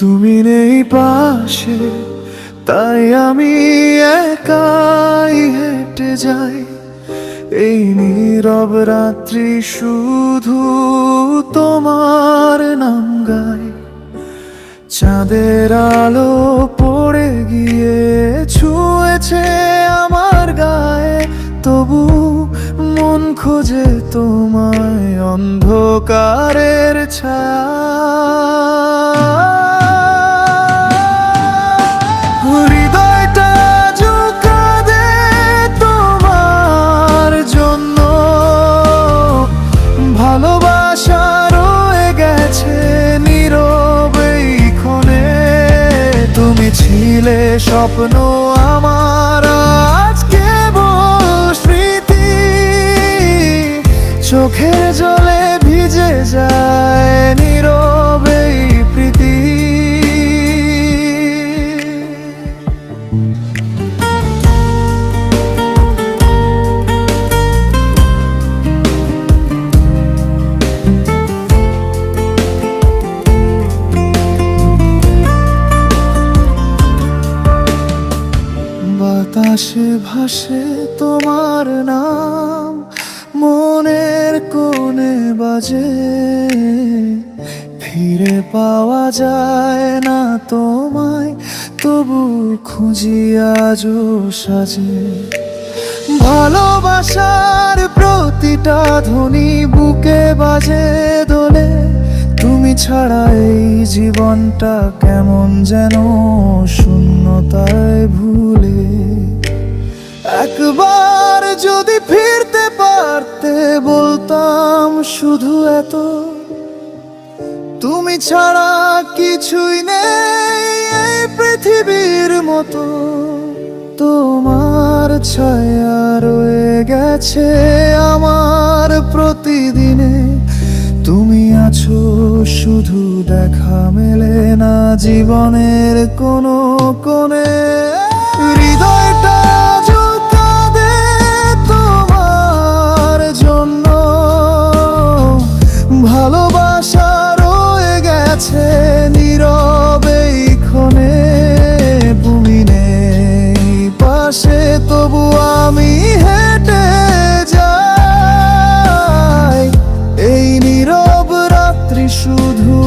তুমি নেই পাশে, তাই আমি একাই হেঁটে যাই। এই নীরব রাত্রি শুধু তোমার নাম গাই চাঁদের আলো পড়ে গিয়ে ছুঁয়েছে আমার গায়ে, তবু মন খোঁজে তোমায় অন্ধকারের ছায়া। স্বপ্ন বাতাসে ভাসে তোমার নাম, মনের কোণে বাজে। ফিরে পাওয়া যায় না তোমায়, তবু খুঁজি আজও সাজে। ভালোবাসার প্রতিটা ধ্বনি বুকে বাজে দোলে। তুমি ছাড়া এই জীবনটা কেমন যেন শূন্যতায় ভুলে। একবার যদি ফিরতে পারতে বলতাম শুধু এত। তুমি ছাড়া কিছুই নেই এই পৃথিবীর মতো। তোমার ছায়া রয়ে গেছে আমার প্রতিদিনে। তুমি আছো শুধু দেখা মেলে না জীবনের কোনো 殊途